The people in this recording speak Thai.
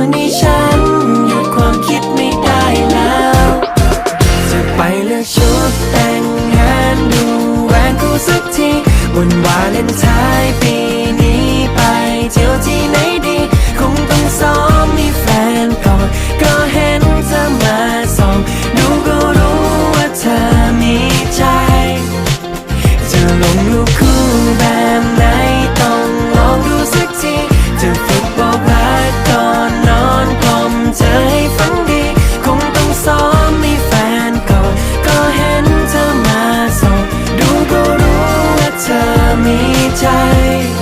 อนนี้ฉันหยุดความคิดไม่ได้แล้วจะไปเลือกชุดแต่งงานดูแหวนคู่สักทีวันวาเลนไทน์ปีนี้ไปเที่ยวที่ไหนดีคงต้องซ้อมมีแฟนก่อนก็เห็นเธอมาส่องดูก็รู้ว่าเธอมีใจจะลงรูปคู่แบบไหนต้องลองดูสักทีจะฝึก ใจ